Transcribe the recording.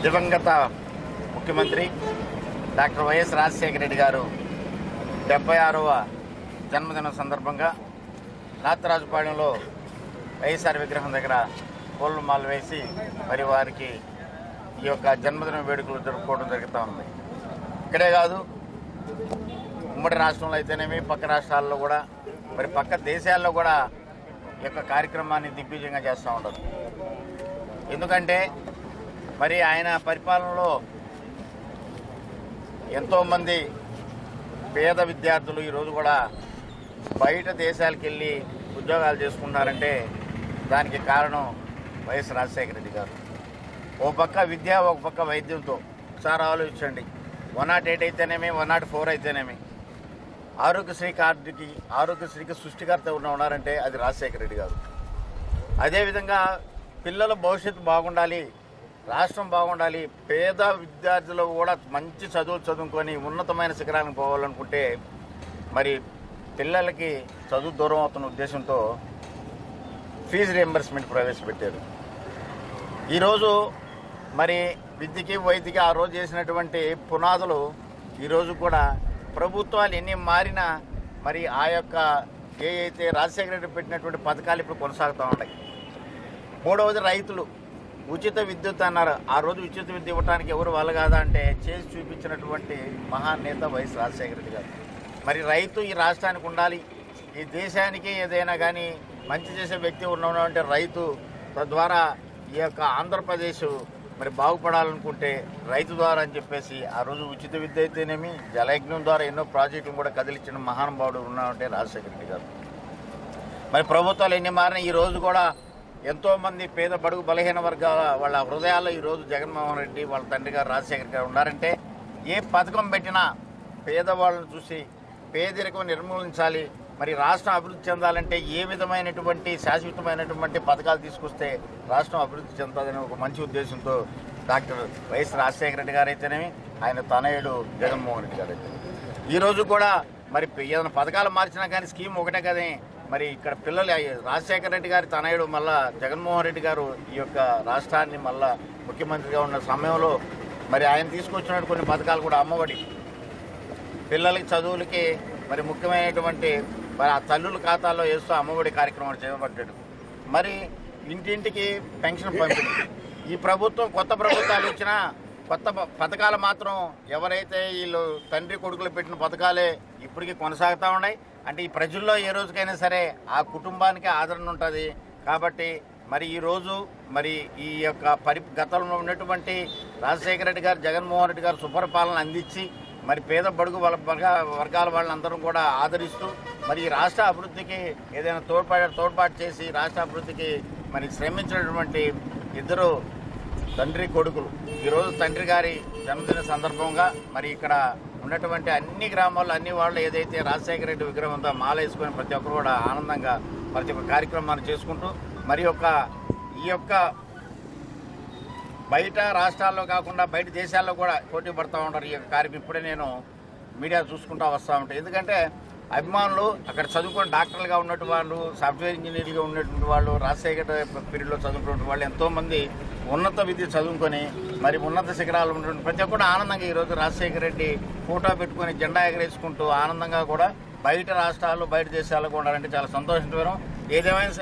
Dipanggata. ముఖ్యమంత్రి doctor YS Rajasekhara Reddy గారు డెబ్బై ఆరవ జన్మదినం సందర్భంగా నాతరాజుపాలెంలో వైఎస్ఆర్ విగ్రహం దగ్గర పూల మాలు వేసి మరి వారికి ఈ యొక్క జన్మదిన వేడుకలు జరుపుకోవడం జరుగుతూ ఉంది. ఇక్కడే కాదు ఉమ్మడి రాష్ట్రంలో అయితేనేమి పక్క రాష్ట్రాల్లో కూడా మరి పక్క దేశాల్లో కూడా ఈ యొక్క కార్యక్రమాన్ని దిగ్విజయంగా చేస్తూ ఉండదు. ఎందుకంటే మరి ఆయన పరిపాలనలో ఎంతోమంది పేద విద్యార్థులు ఈరోజు కూడా బయట దేశాలకు వెళ్ళి ఉద్యోగాలు చేసుకుంటున్నారంటే దానికి కారణం వైఎస్ రాజశేఖర రెడ్డి గారు. ఓ పక్క విద్య ఒక పక్క వైద్యంతో. ఒకసారి ఆలోచించండి. వన్ నాట్ ఎయిట్ అయితేనేమి వన్ నాట్ ఫోర్ అయితేనేమి. ఆరోగ్యశ్రీ కార్డుకి ఆరోగ్యశ్రీకి సృష్టికర్త ఉన్నారంటే అది రాజశేఖర రెడ్డి గారు. అదేవిధంగా పిల్లల భవిష్యత్తు బాగుండాలి రాష్ట్రం బాగుండాలి పేద విద్యార్థులు కూడా మంచి చదువులు చదువుకొని ఉన్నతమైన శిఖరానికి పోవాలనుకుంటే మరి పిల్లలకి చదువు దూరం అవుతున్న ఉద్దేశంతో ఫీజు రియంబర్స్మెంట్ ప్రవేశపెట్టారు. ఈరోజు మరి విద్యకి వైద్యకి ఆ రోజు చేసినటువంటి పునాదులు ఈరోజు కూడా ప్రభుత్వాలు ఎన్ని మారినా మరి ఆ యొక్క ఏ అయితే రాజశేఖర రెడ్డి పెట్టినటువంటి పథకాలు ఇప్పుడు కొనసాగుతూ ఉన్నాయి. మూడవది రైతులు. ఉచిత విద్యుత్ అన్నారు. ఆ రోజు ఉచిత విద్యుత్ ఇవ్వడానికి ఎవరు వాళ్ళు కాదా అంటే చేసి చూపించినటువంటి మహానేత వైఎస్ రాజశేఖర రెడ్డి గారు. మరి రైతు ఈ రాష్ట్రానికి ఉండాలి. ఈ దేశానికి ఏదైనా కానీ మంచి చేసే వ్యక్తి ఉన్నాడు అంటే రైతు. తద్వారా ఈ యొక్క ఆంధ్రప్రదేశ్ మరి బాగుపడాలనుకుంటే రైతు ద్వారా అని చెప్పేసి ఆ రోజు ఉచిత విద్య అయితేనేమి జలయజ్ఞం ద్వారా ఎన్నో ప్రాజెక్టులు కూడా కదిలించిన మహానుభావుడు ఉన్నాడంటే రాజశేఖర రెడ్డి గారు. మరి ప్రభుత్వాలు ఎన్ని మారినా ఈ రోజు కూడా ఎంతోమంది పేద బడుగు బలహీన వర్గాల వాళ్ళ హృదయాల్లో ఈరోజు జగన్మోహన్ రెడ్డి వాళ్ళ తండ్రి గారు రాజశేఖర్ గారు ఉన్నారంటే ఏ పథకం పెట్టినా పేదవాళ్ళను చూసి పేదరికం నిర్మూలించాలి మరి రాష్ట్రం అభివృద్ధి చెందాలంటే ఏ విధమైనటువంటి శాశ్వతమైనటువంటి పథకాలు తీసుకొస్తే రాష్ట్రం అభివృద్ధి చెందాలని ఒక మంచి ఉద్దేశంతో డాక్టర్ వైఎస్ రాజశేఖర రెడ్డి గారు అయితేనేమి ఆయన తనయుడు జగన్మోహన్ రెడ్డి గారు అయితే ఈరోజు కూడా మరి ఏదైనా పథకాలు మార్చినా కానీ స్కీమ్ ఒకటే కదా మరి ఇక్కడ పిల్లలు రాజశేఖర రెడ్డి గారి తనయుడు మళ్ళా జగన్మోహన్ రెడ్డి గారు ఈ యొక్క రాష్ట్రాన్ని మళ్ళా ముఖ్యమంత్రిగా ఉన్న సమయంలో మరి ఆయన తీసుకొచ్చిన కొన్ని పథకాలు కూడా అమ్మఒడి. పిల్లలకి చదువులకి మరి ముఖ్యమైనటువంటి మరి ఆ తల్లుల ఖాతాలో వేస్తూ అమ్మఒడి కార్యక్రమాలు చేపట్టాడు మరి ఇంటింటికి పెన్షన్ పంపిణీ. ఈ ప్రభుత్వం కొత్త ప్రభుత్వాలు ఇచ్చినా కొత్త పథకాలు మాత్రం ఎవరైతే వీళ్ళు తండ్రి కొడుకులు పెట్టిన పథకాలే ఇప్పటికీ కొనసాగుతూ ఉన్నాయి. అంటే ఈ ప్రజల్లో ఏ రోజుకైనా సరే ఆ కుటుంబానికి ఆదరణ ఉంటుంది. కాబట్టి మరి ఈ రోజు మరి ఈ యొక్క పరి గతంలో ఉన్నటువంటి రాజశేఖర రెడ్డి గారు జగన్మోహన్ రెడ్డి గారు సుపరిపాలన అందించి మరి పేద బడుగు వర్గ వర్గాల వాళ్ళందరూ కూడా ఆదరిస్తూ మరి ఈ రాష్ట్ర అభివృద్ధికి ఏదైనా తోడ్పాటు తోడ్పాటు చేసి రాష్ట్ర అభివృద్ధికి మరి శ్రమించినటువంటి ఇద్దరు తండ్రి కొడుకులు. ఈరోజు తండ్రి గారి జన్మదిన సందర్భంగా మరి ఇక్కడ ఉన్నటువంటి అన్ని గ్రామాల్లో అన్ని వాళ్ళు ఏదైతే రాజశేఖర రెడ్డి విగ్రహం ఉందో మాల వేసుకొని ప్రతి ఒక్కరు కూడా ఆనందంగా ప్రతి ఒక్క కార్యక్రమాన్ని చేసుకుంటూ మరి యొక్క ఈ యొక్క బయట రాష్ట్రాల్లో కాకుండా బయట దేశాల్లో కూడా పోటీ పడుతూ ఉంటారు ఈ యొక్క కార్యక్రమం ఇప్పుడే నేను మీడియా చూసుకుంటూ వస్తూ ఉంటాయి ఎందుకంటే అభిమానులు అక్కడ చదువుకుని డాక్టర్లుగా ఉన్నటువంటి వాళ్ళు సాఫ్ట్వేర్ ఇంజనీర్గా ఉన్నటువంటి వాళ్ళు రాజశేఖర పీరియడ్లో చదువుకున్నటువంటి వాళ్ళు ఎంతోమంది ఉన్నత విద్య చదువుకొని మరి ఉన్నత శిఖరాలు ఉన్నటువంటి ప్రతి ఒక్కరు ఆనందంగా ఈరోజు రాజశేఖర రెడ్డి ఫోటో పెట్టుకొని జెండా ఎగరేసుకుంటూ ఆనందంగా కూడా బయట రాష్ట్రాలు బయట దేశాలకు కూడా ఉండాలంటే చాలా సంతోషకరం ఏదేమైనా